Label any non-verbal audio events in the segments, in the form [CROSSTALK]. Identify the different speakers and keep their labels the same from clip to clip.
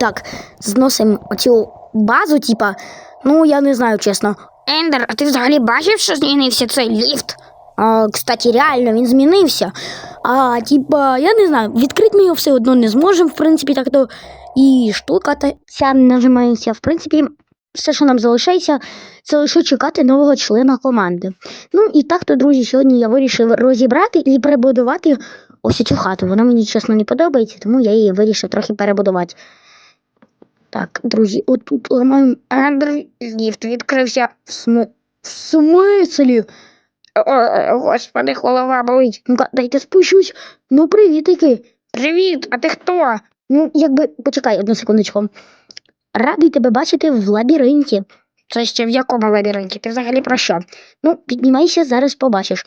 Speaker 1: Так, зносимо оцю базу, типа, ну я не знаю, чесно.
Speaker 2: Ендер, а ти взагалі бачив, що змінився цей ліфт?
Speaker 1: А, кстати, реально він змінився. А типа, я не знаю, відкрити ми його все одно не зможемо, в принципі, так то і штука та ця нажимається. В принципі, все, що нам залишається, це лише чекати нового члена команди. Ну і так то, друзі, сьогодні я вирішив розібрати і перебудувати ось цю хату. Вона мені чесно не подобається, тому я її вирішив трохи перебудувати. Так, друзі, отут ламаємо.
Speaker 2: Ендер, ліфт відкрився.
Speaker 1: В см- в смислі?
Speaker 2: О, о, господи, голова болить.
Speaker 1: Ну-ка, дайте спущусь. Ну, привітики.
Speaker 2: Привіт, а ти хто?
Speaker 1: Ну, якби, почекай одну секундочку. Радий тебе бачити в лабіринті.
Speaker 2: Це ще в якому лабіринті? Ти взагалі про що?
Speaker 1: Ну, піднімайся, зараз побачиш.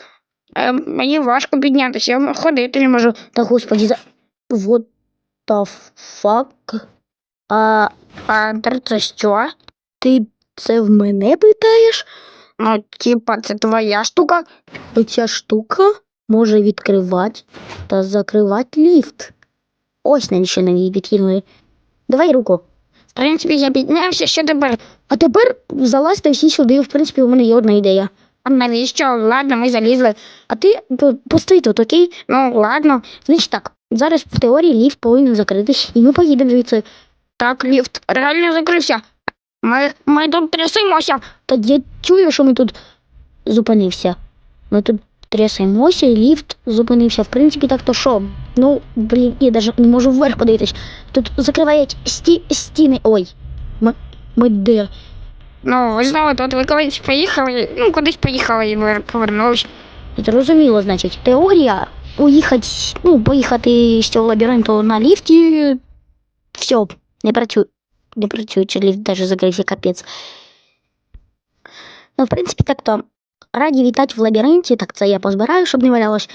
Speaker 2: Е, мені важко піднятися, я ходити не можу.
Speaker 1: Та господі, за. What the fuck? А
Speaker 2: Ендер, це що?
Speaker 1: ти це в мене питаєш?
Speaker 2: Ну, типа, це твоя штука?
Speaker 1: Оця штука може відкривати та закривати ліфт. Ось навіщо її відкинули. Давай руку.
Speaker 2: В принципі, я піднявся, що тепер?
Speaker 1: А тепер залазьте всі сюди. В принципі, у мене є одна ідея.
Speaker 2: А навіщо? Ладно, ми залізли.
Speaker 1: А ти по- постой тут, окей?
Speaker 2: Ну, ладно.
Speaker 1: Значить так, зараз в теорії ліфт повинен закритись, і ми поїдемо звідси.
Speaker 2: Так, ліфт реально закрився. Ми, ми тут трясемося.
Speaker 1: Та я чую, що ми тут зупинився. Ми тут трясемося, і ліфт зупинився. В принципі, так то що? Ну, блін, я навіть не можу вверх подивитись. Тут закривають сті, стіни. Ой. Ми, ми де?
Speaker 2: Ну, ви знову тут ви колись поїхали, ну, кудись поїхали і повернулись.
Speaker 1: Зрозуміло, значить, теорія уїхати, ну, поїхати з цього лабіринту на ліфті. Все, не працює. Не чи ліфт навіть закрився капець. Ну, в принципі, так то. Раді вітати в лабіринті, так це я позбираю, щоб не валялось.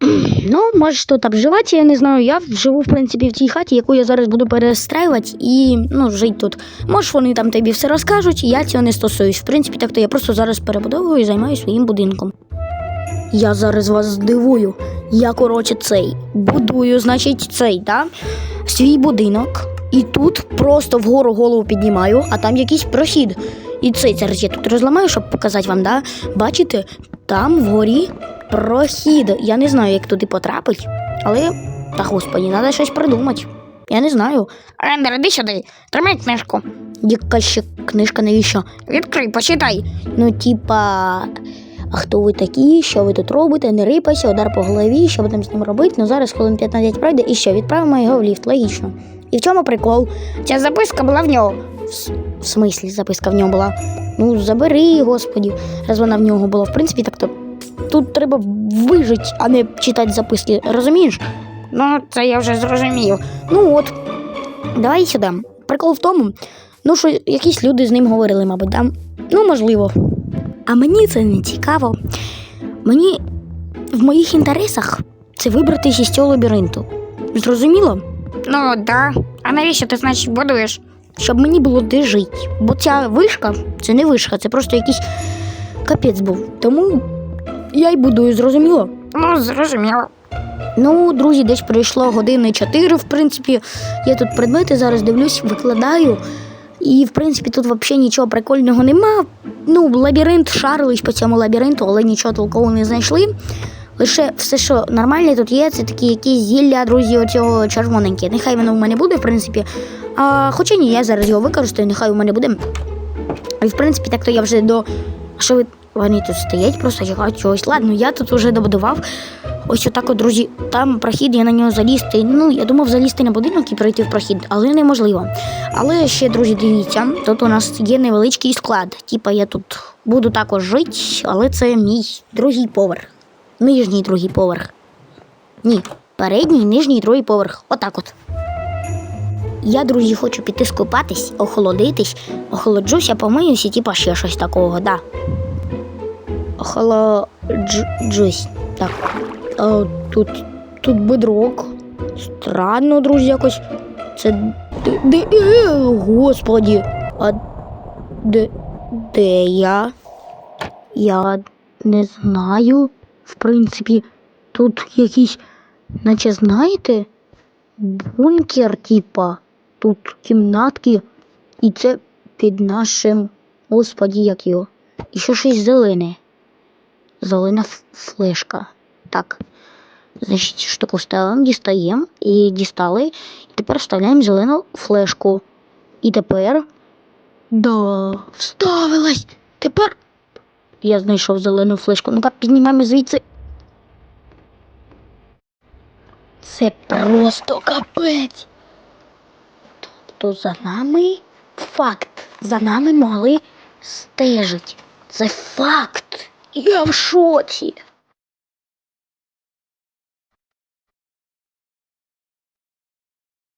Speaker 1: [CLEARS THROAT] Ну, можеш тут обживати, я не знаю. Я живу, в принципі, в тій хаті, яку я зараз буду перестраювати і ну, жити тут. Можеш, вони там тобі все розкажуть, я цього не стосуюсь. В принципі, так то я просто зараз перебудовую і займаюся своїм будинком. Я зараз вас здивую. Я, коротше, цей будую, значить, цей, да? свій будинок. І тут просто вгору голову піднімаю, а там якийсь прохід. І цей зараз я тут розламаю, щоб показати вам, да? Бачите, там вгорі прохід. Я не знаю, як туди потрапить, але та господі, треба щось придумати. Я не знаю.
Speaker 2: Ендер, іди сюди, тримай книжку.
Speaker 1: Яка ще книжка навіщо?
Speaker 2: Відкрий, почитай.
Speaker 1: Ну, типа, а хто ви такі? Що ви тут робите? Не рипайся, удар по голові, що ви там з ним робити? Ну зараз хвилин 15 пройде і що, відправимо його в ліфт, логічно. І в чому прикол?
Speaker 2: Ця записка була в нього.
Speaker 1: В смислі записка в нього була. Ну, забери, господі, раз вона в нього була. В принципі, так то тут треба вижити, а не читати записки. Розумієш?
Speaker 2: Ну, це я вже зрозумів.
Speaker 1: Ну от, давай сюди. Прикол в тому, ну що якісь люди з ним говорили, мабуть, да? Ну, можливо. А мені це не цікаво. Мені в моїх інтересах це вибратися з цього лабіринту. Зрозуміло?
Speaker 2: Ну, да. А навіщо ти, значить, будуєш?
Speaker 1: Щоб мені було де жити. Бо ця вишка це не вишка, це просто якийсь капець був. Тому я й будую, зрозуміло.
Speaker 2: Ну, зрозуміло.
Speaker 1: Ну, друзі, десь пройшло години 4, в принципі. Я тут предмети зараз дивлюсь, викладаю. І, в принципі, тут взагалі нічого прикольного нема. Ну, лабіринт шарились по цьому лабіринту, але нічого толкового не знайшли. Лише все, що нормальне тут є, це такі якісь зілля, друзі, оцього червоненьке. Нехай воно в мене буде, в принципі. А, хоча ні, я зараз його використаю, нехай у мене буде. І в принципі, так то я вже до. А що ви. Вони тут стоять, просто чекають чогось. Ладно, я тут вже добудував. Ось отак, от, друзі, там прохід, я на нього залізти. Ну, я думав залізти на будинок і пройти в прохід, але неможливо. Але ще, друзі, дивіться, тут у нас є невеличкий склад. Типа я тут буду також жити, але це мій другий поверх. Нижній другий поверх. Ні, передній, нижній, другий поверх. Отак от. Я, друзі, хочу піти скупатись, охолодитись, охолоджуся, помиюся, типа ще щось такого, да. Охолоджусь. Так. А, тут, тут бедрок. Странно, друзі, якось. Це. Де, господі. А де, де я? Я не знаю. В принципі, тут якийсь, наче знаєте, бункер, типа. тут кімнатки, і це під нашим. Господі, як його. І ще щось зелене. Зелена флешка. Так. Значить, штуку ставимо, дістаємо і дістали. І тепер вставляємо зелену флешку. І тепер. Да, вставилась. Тепер. Я знайшов зелену флешку. Ну-ка, піднімаємо звідси. Це просто капець. Тобто за нами факт. За нами могли стежити. Це факт. Я в шоці.